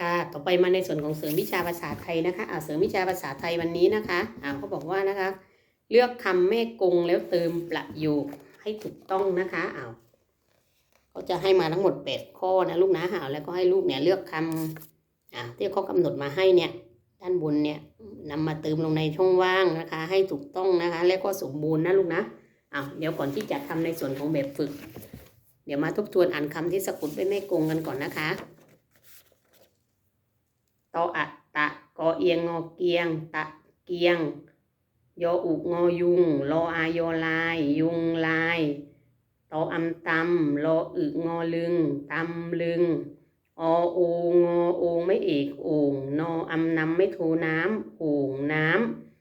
ค่ะ ต่อไปมาในส่วนของเสริมวิชาภาษาไทยนะคะอ่าเสริมวิชาภาษาไทยวันนี้นะคะอ่าเขาบอกว่านะคะ เลือกคำแม่กงแล้วเติมประโยคให้ถูกต้องนะคะอ้าวเขาจะให้มาทั้งหมดแปดข้อนะลูกนะอ้าวแล้วก็ให้ลูกเนี่ยเลือกคำอ่าที่เขากำหนดมาให้เนี่ยด้านบนเนี่ยนำมาเติมลงในช่องว่างนะคะ ให้ถูกต้องนะคะ และก็สมบูรณ์นะลูกนะอ้าวเดี๋ยวก่อนที่จะทำในส่วนของแบบฝึก เดี๋ยวมาทบทวนอ่านคำที่สะกดด้วยแม่กงกันก่อนนะคะ ตออะตะกอเอียงงอเกียง ตะเกียง ยออุกงอยุงรออายอลาย ยุงลายตออำตำรออึงอลึงตำลึง อโองอโองไม่เอกโอ่งนออำนำไม่โทน้ำโอ่งน้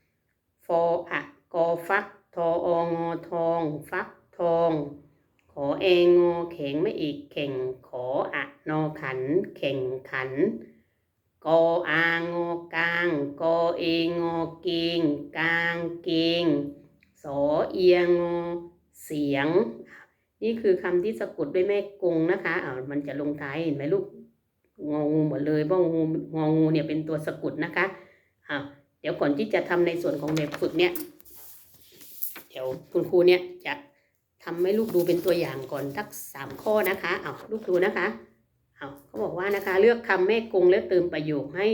ำฟออะกอฟักทอองอทอง ฟักทอง ขอเองงอแข็งไม่เอกแข่งขออะนอขันแข่งขัน กอางอกางโกอเองอเกงกางเกงสอเอียงอเสียง นี่คือคำที่สะกดด้วยแม่กงนะคะอ่ามันจะลงท้ายเห็นไหมลูกงองูหมดเลยเพราะงูงองูเนี่ยเป็นตัวสะกดนะคะอ่าเดี๋ยวก่อนที่จะทำในส่วนของแบบฝึกเนี่ยเดี๋ยวคุณครูเนี่ยจะทำให้ลูกดูเป็นตัวอย่างก่อนทักสามข้อนะคะเอาลูกดูนะคะ เอาเขาบอกว่านะคะ เลือกคำแม่กงแล้วเติมประโยคให้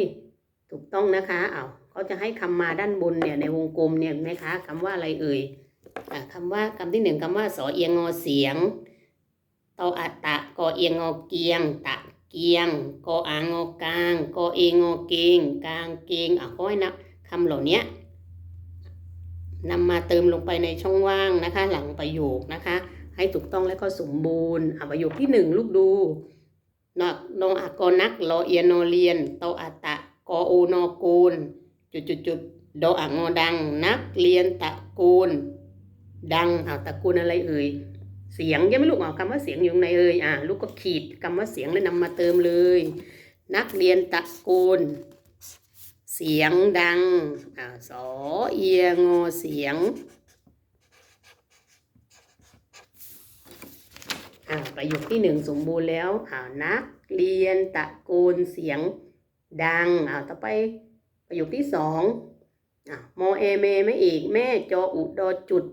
ถูกต้องนะคะเอาเขาจะให้คำมาด้านบนเนี่ยในวงกลมเนี่ยนไหมคะคำว่าอะไรเอ่ยอคำว่าคำที่หนึ่งคำว่าสอเอียงงอเสียงตออัตตะกอเอียงงอเกียง ตะเกียงกออางงอกลางกอเองงอเกงกลางเกงอะเขาให้นับคำเหล่านี้นำมาเติมลงไปในช่องว่างนะคะ หลังประโยคนะคะ ให้ถูกต้องและก็สมบูรณ์อะประโยคที่หนึ่งลูกดู นอนองอักกอนักรอเอียนอเรียนโตอัตตะกออูนอกูล จุดจุดจุดโดอักงอดัง นักเรียนตะกูล ดังเอาตะกูลอะไรเอ่ยเสียงยังไม่ลูกเอาคำว่าเสียงอยู่ตรงไหนเอ่ยอ่าลูกก็ขีดคำว่าเสียงแล้วนำมาเติมเลย นักเรียนตะกูล เสียงดังอ่าสอเอียงอเสียง อ่าประโยคที่หนึ่งสมบูรณ์แล้วอ่านักเรียนตะโกนเสียงดังอ่าต่อไปประโยคที่สองอ่ามอเอเมไม่อีกแม่จออุดอจุด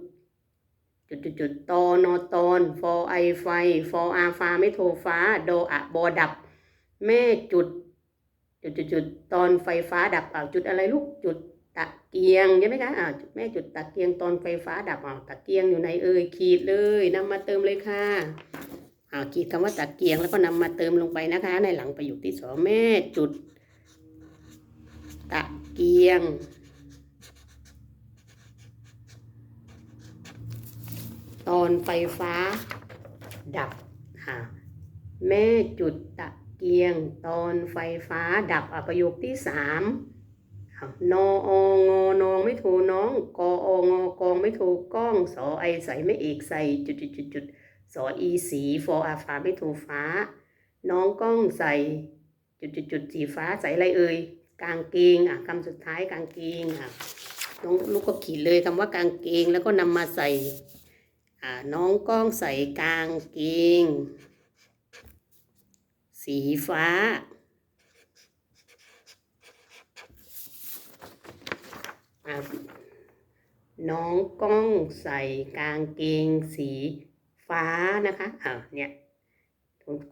จุดจุดจุดตอนอตอนฟอไอไฟฟออาฟ้าไม่โทรฟ้าโดอะบอดับ แม่จุด จุดจุดจุดตอนไฟฟ้าดับอ่าจุดอะไรลูกจุดตะเกียงใช่ไหมคะอ่าแม่จุดตะเกียงตอนไฟฟ้าดับอ่าตะเกียงอยู่ในเอ่ยขีดเลยนำมาเติมเลยค่ะ อ่าขีดคำว่าตะเกียงแล้วก็นำมาเติมลงไปนะคะ ในหลังประโยคที่สองแม่จุด ตะเกียง ตอนไฟฟ้า ดับอ่าแม่จุดตะเกียง ตอนไฟฟ้าดับอะประโยคที่สามอะนอองอนองไม่โทรน้องกอองอกองไม่โทรก้องสอไอใส่ไม่เอกใส่จุดจุดจุดจุด สออีสีฟออาฟ้าไม่โทรฟ้า น้องก้องใส่จุดจุดจุดสีฟ้าใส่อะไรเอ่ยกางเกงอะคำสุดท้ายกางเกงอะน้องลูกก็ขีดเลยคำว่ากางเกงแล้วก็นำมาใส่อ่าน้องก้องใส่กางเกง สีฟ้าอ่าน้องก้องใส่กางเกงสี ฟ้านะคะอ่าเนี่ย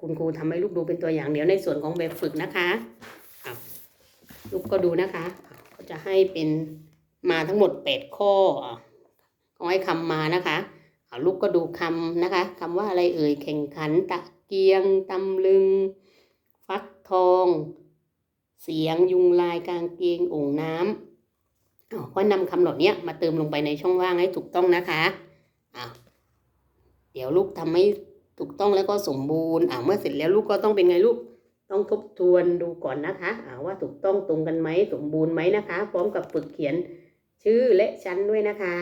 คุณครูทำให้ลูกดูเป็นตัวอย่างเดี๋ยวในส่วนของแบบฝึกนะคะอ่าลูกก็ดูนะคะอ่าเขาจะให้เป็นมาทั้งหมดแปดข้อเขาให้คำมานะคะเอาลูกก็ดูคำนะคะคำว่าอะไรเอ่ยแข่งขันตะเกียงตำลึง ฟักทอง เสียงยุงลายกางเกงโอ่งน้ำเอาก็นำคำเหล่านี้มาเติมลงไปในช่องว่างให้ถูกต้องนะคะอ่า เดี๋ยวลูกทำให้ถูกต้องแล้วก็สมบูรณ์อ่าเมื่อเสร็จแล้วลูกก็ต้องเป็นไงลูก ต้องทบทวนดูก่อนนะคะอ่าว่าถูกต้องตรงกันไหมสมบูรณ์ไหมนะคะ พร้อมกับฝึกเขียนชื่อและชั้นด้วยนะคะ